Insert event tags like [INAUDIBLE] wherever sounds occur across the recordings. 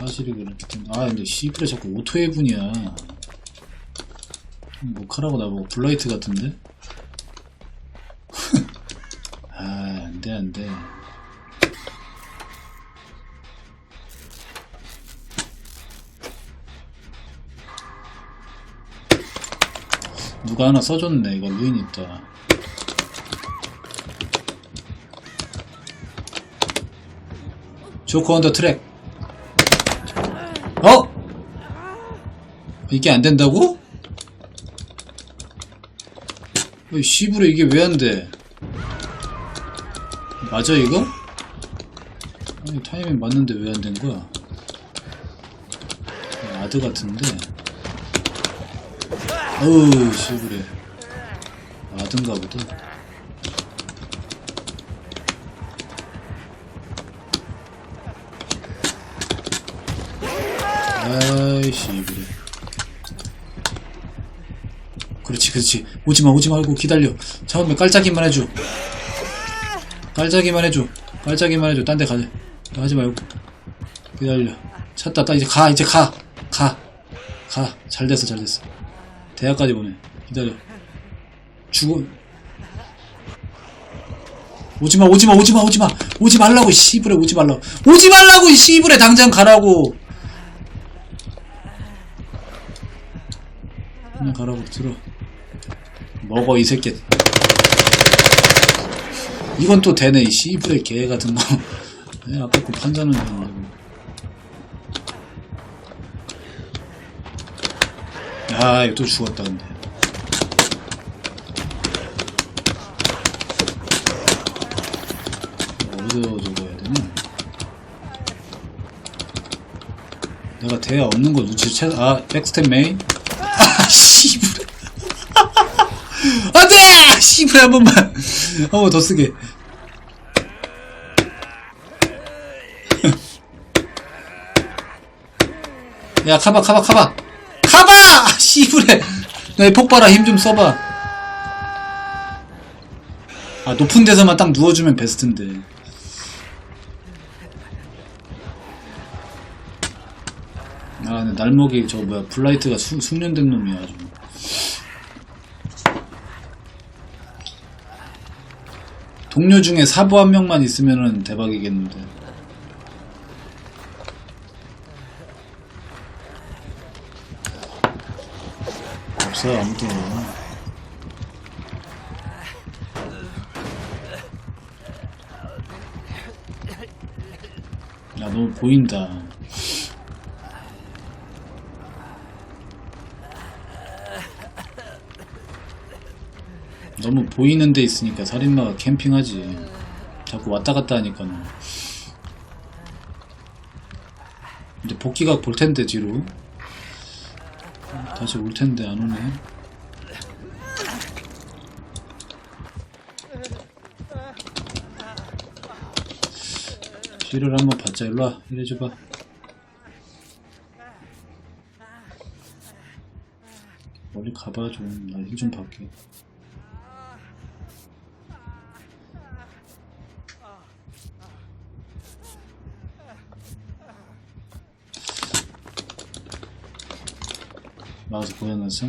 사실이 그렇기 때문에 아 근데 씨프레 자꾸 오토해분이야. 뭐 카라고 나보고 블라이트 같은데? [LAUGHS] 아 안돼 안돼. 누가 하나 써줬네 이거 루인 있다. 조커 언더 트랙 어? 이게 안 된다고? 어, 씨부레 이게 왜 안 돼? 맞아 이거? 아니 타이밍 맞는데 왜 안 된 거야? 아드 같은데 어우 씨부레 아든가 보다 아이씨 그래 그렇지 그렇지. 오지마 오지 말고 기다려. 처음에 깔짝이만 해줘. 깔짝이만 해줘. 깔짝이만 해줘. 딴 데 가자. 하지 말고. 기다려. 찾다 딱 이제 가 이제 가. 가. 가. 잘 됐어 잘 됐어. 대학까지 보내. 기다려. 죽어. 오지마 오지마 오지마 오지마. 오지 말라고 씨부레 오지 말라고. 오지 말라고 이 씨부레 당장 가라고. 그냥 가라고 들어 먹어 이 새끼. 이건 또 되네 이 씨부레 개 같은 거. [LAUGHS] 네, 아까 그 판자는 야 이거 또 죽었다 근데. 어디서 저거 해야 되나? 내가 대야 없는 거 눈치 채, 아, 백스텝 메인? [LAUGHS] 아, 돼! 씨부레 한 번만. 한 번 더 쓰게. 야, 카바, 카바, 카바! 카바! 씨부레! 내 폭발아, 힘 좀 써봐. 아, 높은 데서만 딱 누워주면 베스트인데. 아, 근데 날먹이 저 뭐야 블라이트가 수, 숙련된 놈이야 아주. 동료 중에 사부 한 명만 있으면은 대박이겠는데. 없어 아무도. 야 너무 보인다. 너무 보이는 데 있으니까 살인마가 캠핑하지. 자꾸 왔다 갔다 하니까. 이제 복귀각 볼 텐데, 뒤로. 다시 올 텐데, 안 오네. 뒤를 한번 받자. 일로와. 이래 줘봐. 멀리 가봐, 좀. 나힘좀 받게. 마우스 보여놨어?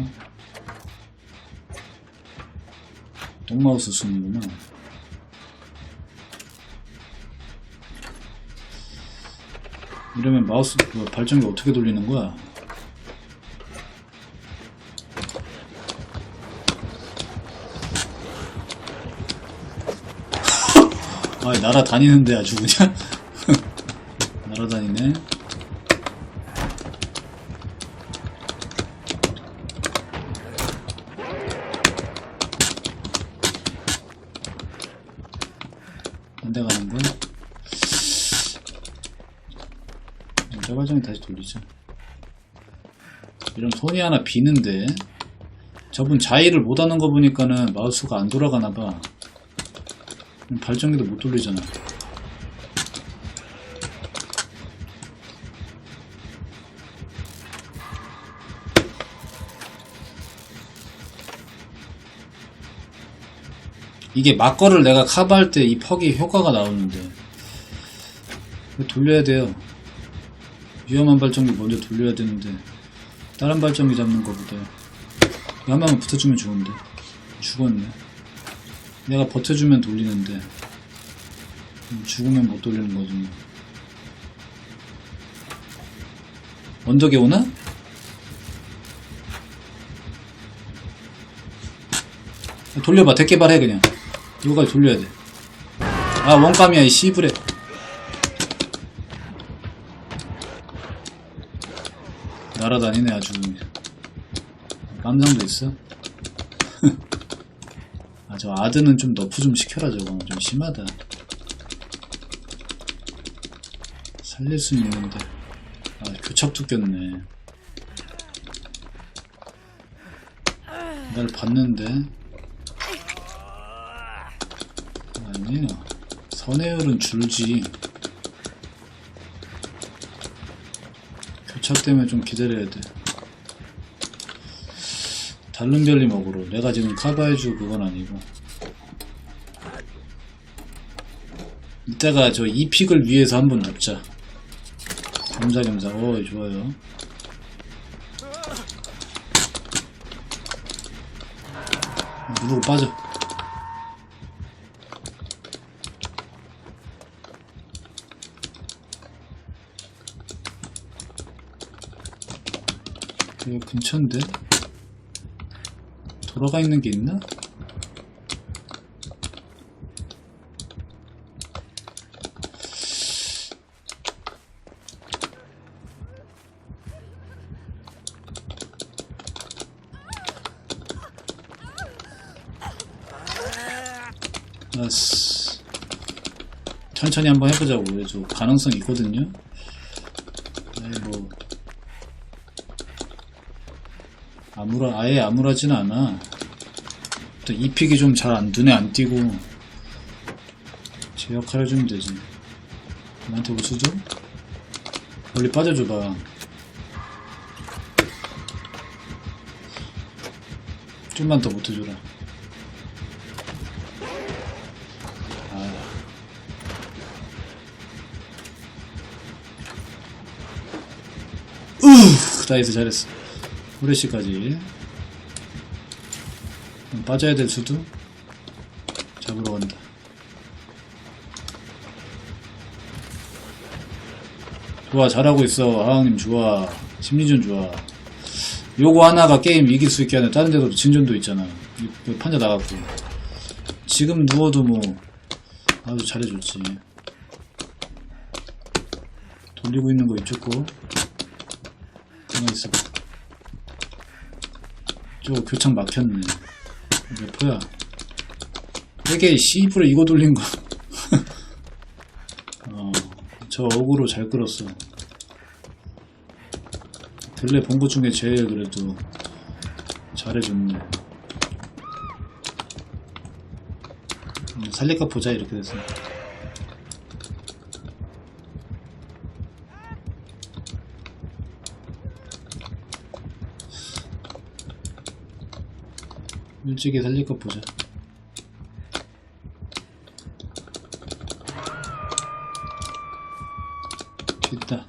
똥마우스 쓰는구나 이러면 마우스 뭐 발전기 어떻게 돌리는 거야? 아 날아다니는데 아주 그냥 [LAUGHS] 날아다니네 반대 가는 건 자발장이 다시 돌리죠. 이런 손이 하나 비는데 저분 자의를 못하는 거 보니까는 마우스가 안 돌아가나 봐. 발전기도 못 돌리잖아. 이게 막거를 내가 카바할 때 이 퍽이 효과가 나오는데 돌려야 돼요 위험한 발전기 먼저 돌려야 되는데 다른 발전기 잡는 거보다 방만 붙어주면 좋은데. 죽었네. 내가 버텨주면 돌리는데. 음, 죽으면 못 돌리는 거지. 뭐. 언덕에 오나? 돌려봐. 대개발해 그냥. 이거까지 돌려야 돼아 원감이야 이 씨부레 날아다니네 아주. 깜상도 있어? [LAUGHS] 아 저 아드는 좀 너프 좀 시켜라 저거. 좀 심하다. 살릴 수 있는데 아 교착도 꼈네. 날 봤는데. 아니야 선혜열은 줄지 교착 때문에 좀 기다려야 돼. 다른 별리 먹으러. 내가 지금 커버해줄 그건 아니고. 이따가 저 이 픽을 위해서 한번 눕자. 겸사겸사. 어 좋아요. 누르고 빠져 여기 근처인데? 돌아가 있는 게 있나? 천천히 한번 해보자고. 그래도 가능성 있거든요 아니 뭐 아무라 아예 아무라지는 않아. 또 이픽이 좀 잘 안 눈에 안 띄고. 제 역할 해주면 되지. 나한테 우수죠? 멀리 빠져줘봐. 좀만 더 못해줘라. 아. 으 나이스 잘했어 후레쉬까지. 음, 빠져야 될 수도 잡으러 간다. 좋아 잘하고 있어. 하왕님 좋아. 심리전 좋아. 요거 하나가 게임 이길 수 있게 하는 다른 데도 진전도 있잖아. 이- 이 판자 나갔고. 지금 누워도 뭐 아주 잘해줬지. 돌리고 있는 거 이쪽 거. 가만히 있어 봐 저거 교착 막혔네. 몇 포야 되게 씨부레 이거 돌린 거. [LAUGHS] 어, 저 어그로 잘 끌었어. 들레 본것 중에 제일 그래도 잘해줬네. 음, 살릴까 보자 이렇게 돼서 일찍이 살릴까 보자. 있다.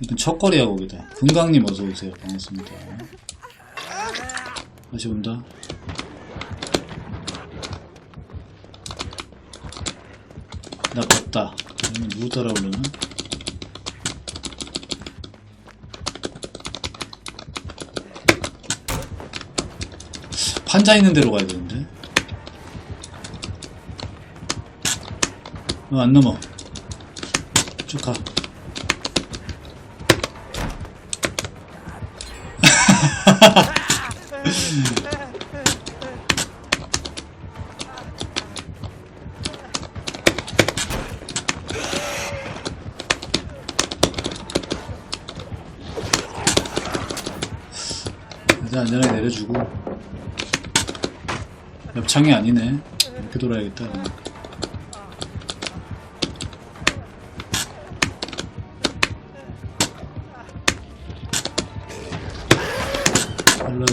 이건 첫거리야 거기다. 금강님 어서오세요. 반갑습니다. 다시 온다. 나 봤다. 누구 따라오려나 판자 있는 데로 가야 되는데. 어, 안 넘어. 쭉가. 일단 [LAUGHS] 안전하게 내려주고 옆창이 아니네. 이렇게 돌아야겠다. 달라요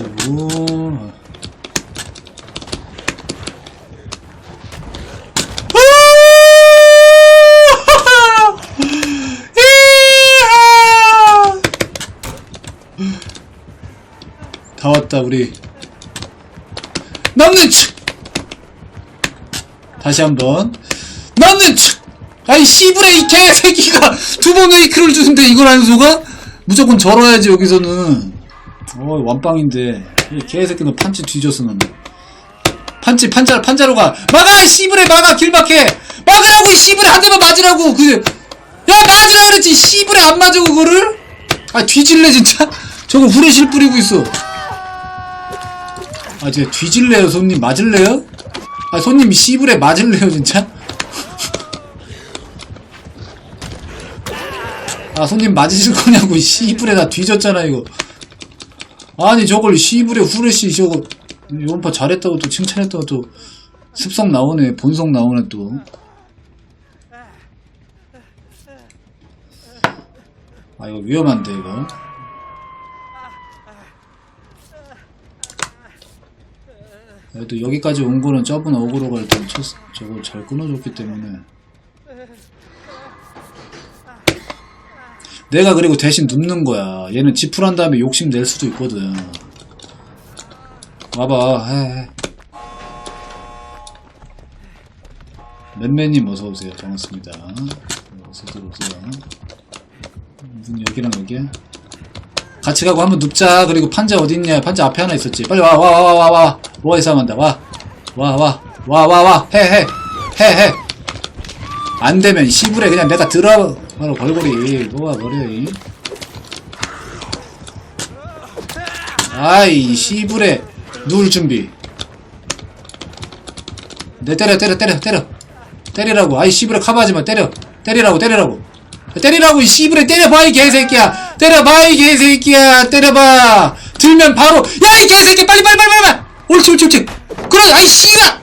[LAUGHS] 다 왔다 우리. 다시 한번. 남는 척 아이 씨부레 이 개새끼가 두 번 웨이크를 주는데 이걸 안 속아? 무조건 절어야지 여기서는. 어 완빵인데. 이 개새끼는 판치 뒤졌어 넌 판치 판자 판자로 가. 막아 이 씨부레 막아 길막해. 막으라고 이 씨부레 한 대만 맞으라고. 그야 맞으라 그랬지. 이 씨부레 안 맞아 그거를? 아 뒤질래 진짜? 저거 후레실 뿌리고 있어. 아 진짜 뒤질래요 손님? 맞을래요? 아 손님 씨부레 맞을래요 진짜? 아 손님 맞으실 거냐고 이 씨부레 다 뒤졌잖아 이거. 아니 저걸 씨부레 후레쉬 저거 요번파 잘했다고 또 칭찬했다고 또 습성 나오네 본성 나오네 또. 아 이거 위험한데 이거 그래도 여기까지 온 거는 저분 어그로가 일단 쳤, 저걸 잘 끊어줬기 때문에. 내가 그리고 대신 눕는 거야. 얘는 지풀한 다음에 욕심 낼 수도 있거든. 와봐 해, 해. 맨맨님 어서오세요. 반갑습니다. 어서 들어오세요. 문 여기랑 여기야 같이 가고 한번 눕자. 그리고 판자 어딨냐? 판자 앞에 하나 있었지. 빨리 와 와 와 와 와와 뭐가 싸움한다. 와. 와 와. 와 와 와. 해 해. 해 해. 안되면 시부레 그냥 내가 들어 바로 걸고리. 뭐가 버려 이 아이 시부레. 누울 준비. 내 때려 때려 때려 때려. 때리라고. 아이 시부레 커버하지마. 때려. 때리라고 때리라고. 때리라고 이 시부레 때려봐 이 개새끼야 때려봐 이 개새끼야. 때려봐. 들면 바로 야 이 개새끼 빨리 빨리 빨리 빨리 옳지 옳지 옳지. 그래 아이 씨가